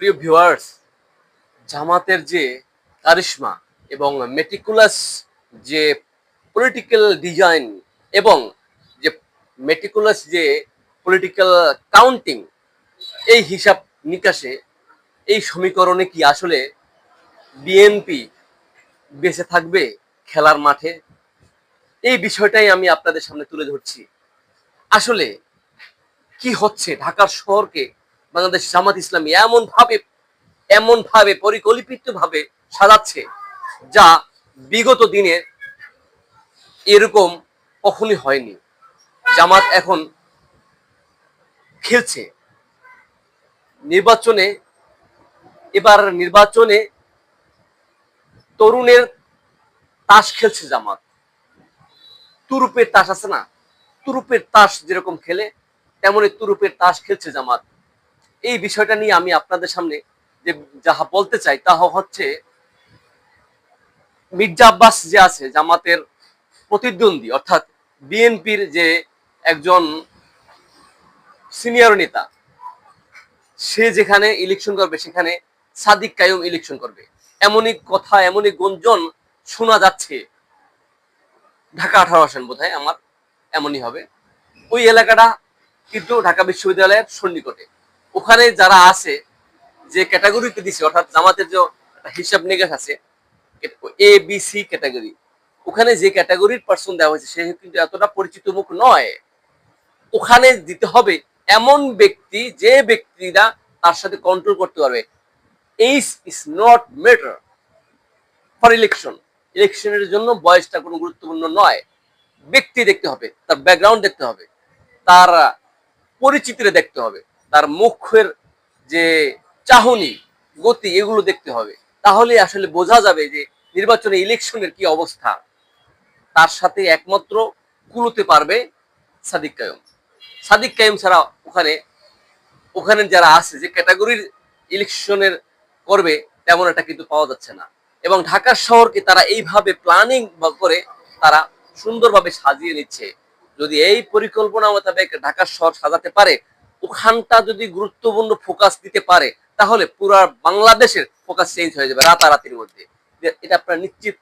প্রিয় ভিউয়ার্স জামাতের যে কারিশমা এবং মেটিকুলাস যে পলিটিক্যাল ডিজাইন এবং যে মেটিকুলাস যে পলিটিক্যাল কাউন্টিং এই হিসাব নিকাশে এই সমীকরণে কি আসলে বিএনপি বেঁচে থাকবে খেলার মাঠে? এই বিষয়টাই আমি আপনাদের সামনে তুলে ধরছি। আসলে কি হচ্ছে ঢাকার শহরকে বাংলাদেশ জামাত ইসলামী এমন ভাবে এমন ভাবে পরিকল্পিত ভাবে সাজাচ্ছে যা বিগত দিনে এরকম কখনই হয়নি। জামাত এখন খেলছে। নির্বাচনে, এবার নির্বাচনে তরুণের তাস খেলছে জামাত। তুরুপের তাস আছে না? তুরুপের তাস যেরকম খেলে, তেমনই তুরুপের তাস খেলছে জামাত। এই বিষয়টা নিয়ে আমি আপনাদের সামনে যে যাহা বলতে চাই, তাহা হচ্ছে মির্জা আব্বাস যে আছে, জামাতের প্রতিদ্বন্দ্বী, অর্থাৎ বিএনপির যে একজন সিনিয়র নেতা, সে যেখানে ইলেকশন করবে, সেখানে সাদিক কায়ুম ইলেকশন করবে। এমনই কথা, এমনই গুঞ্জন শোনা যাচ্ছে। ঢাকা আঠারো আসেন বোধ আমার, এমনই হবে। ওই এলাকাটা কিন্তু ঢাকা বিশ্ববিদ্যালয়ের সন্নিকটে। ওখানে যারা আছে, যে ক্যাটাগরিতে দিছে, অর্থাৎ জামাতের যে হিসাব নিকাশ আছে, এ, বি, সি ক্যাটাগরি ওখানে যে ক্যাটাগরির পার্সন দেওয়া হয়েছে, সে কিন্তু এতটা পরিচিত মুখ নয়। ওখানে দিতে হবে এমন ব্যক্তি, যে ব্যক্তিরা তার সাথে কন্ট্রোল করতে পারবে। Age is not matter for election ইলেকশনের জন্য বয়সটা কোনো গুরুত্বপূর্ণ নয়। ব্যক্তি দেখতে হবে, তার ব্যাকগ্রাউন্ড দেখতে হবে, তার পরিচিতিরে দেখতে হবে। তার মুখের যে চাহনি, গতি, এগুলো দেখতে হবে। তাহলে আসলে বোঝা যাবে যে নির্বাচনে ইলেকশনের কি অবস্থা। তার সাথে একমাত্র কুলোতে পারবে সাদিক কায়ুম। সাদিক কায়ুম ছাড়া ওখানে ওখানে যারা আছে, যে ক্যাটাগরির ইলেকশনের করবে, তেমন একটা কিন্তু পাওয়া যাচ্ছে না। এবং ঢাকা শহরকে তারা এইভাবে প্ল্যানিং করে তারা সুন্দরভাবে সাজিয়ে নিচ্ছে। যদি এই পরিকল্পনা মোতাবেক ঢাকা শহর সাজাতে পারে ওখানটা যদি গুরুত্বপূর্ণ ফোকাস দিতে পারে, তাহলে পুরা বাংলাদেশের ফোকাস চেঞ্জ হয়ে যাবে রাতারাতির মধ্যে। এটা আপনারা নিশ্চিত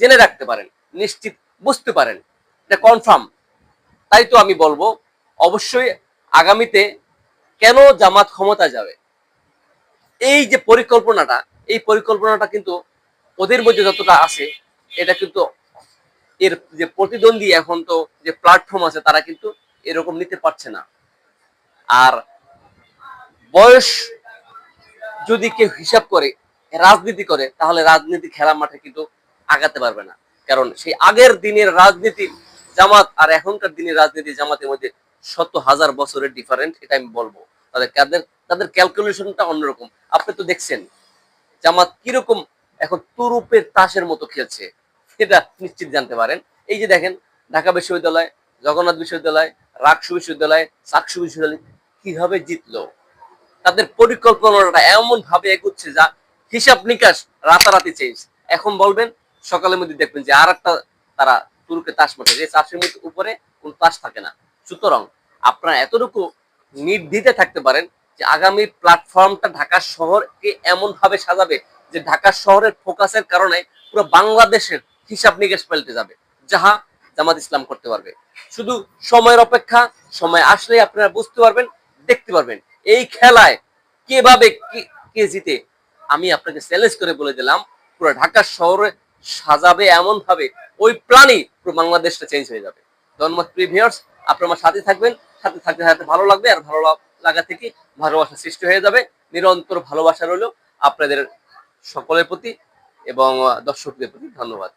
জেনে রাখতে পারেন, নিশ্চিত বুঝতে পারেন। এটা কনফার্ম তাই তো আমি বলব, অবশ্যই আগামীতে কেন জামাত ক্ষমতা যাবে? এই যে পরিকল্পনাটা, এই পরিকল্পনাটা কিন্তু ওদের মধ্যে যতটা আছে, এটা কিন্তু এর যে প্রতিদ্বন্দ্বী এখন তো যে প্ল্যাটফর্ম আছে, তারা কিন্তু এরকম নিতে পারছে না। আর বয়স যদি কেউ হিসাব করে, রাজনীতি করে, তাহলে রাজনীতি খেলা মাঠে কিন্তু আগাতে পারবে না। কারণ সেই আগের দিনের রাজনীতি জামাত আর এখনকার দিনের রাজনীতি জামাতের মধ্যে শত হাজার বছরের ডিফারেন্ট এটা আমি বলব। তাদের তাদের তাদের ক্যালকুলেশনটা অন্যরকম। আপনি তো দেখছেন, জামাত কীরকম এখন তুরুপের তাসের মতো খেলছে, সেটা নিশ্চিত জানতে পারেন। এই যে দেখেন, ঢাকা বিশ্ববিদ্যালয়, জগন্নাথ বিশ্ববিদ্যালয়, রাকসু বিশ্ববিদ্যালয়, সাকসু বিশ্ববিদ্যালয় কীভাবে জিতলো? তাদের পরিকল্পনাটা এমন ভাবে এগুচ্ছে যা হিসাব নিকাশ রাতারাতি চেঞ্জ এখন বলবেন, সকালের মধ্যে দেখবেন যে আর একটা তারা তুরুকে তাস মাঠে যে চাষের মধ্যে উপরে কোন তাস থাকে না। সুতরাং আপনারা এতটুকু নির্দ্বিধে থাকতে পারেন যে আগামী প্ল্যাটফর্মটা ঢাকা শহরকে এমন ভাবে সাজাবে যে ঢাকা শহরের ফোকাসের কারণে পুরো বাংলাদেশের হিসাব নিকাশ পাল্টে যাবে, যাহা জামাত ইসলাম করতে পারবে। শুধু সময়ের অপেক্ষা, সময় আসলে আপনারা বুঝতে পারবেন দেখতে পারবেন। এই খেলায় কীভাবে কে- জিতে, আমি আপনাকে চ্যালেঞ্জ করে বলে দিলাম। পুরো ঢাকা শহরে সাজাবে এমন ভাবে ওই প্রাণী পুরো বাংলাদেশটা চেঞ্জ হয়ে যাবে। ধন্যবাদ প্রিভিয়ার্স আপনার আমার সাথে থাকবেন। সাথে থাকতে থাকতে ভালো লাগবে আর ভালো লাগা থেকে ভালোবাসা সৃষ্টি হয়ে যাবে। নিরন্তর ভালোবাসা রইল আপনাদের সকলের প্রতি এবং দর্শকদের প্রতি ধন্যবাদ।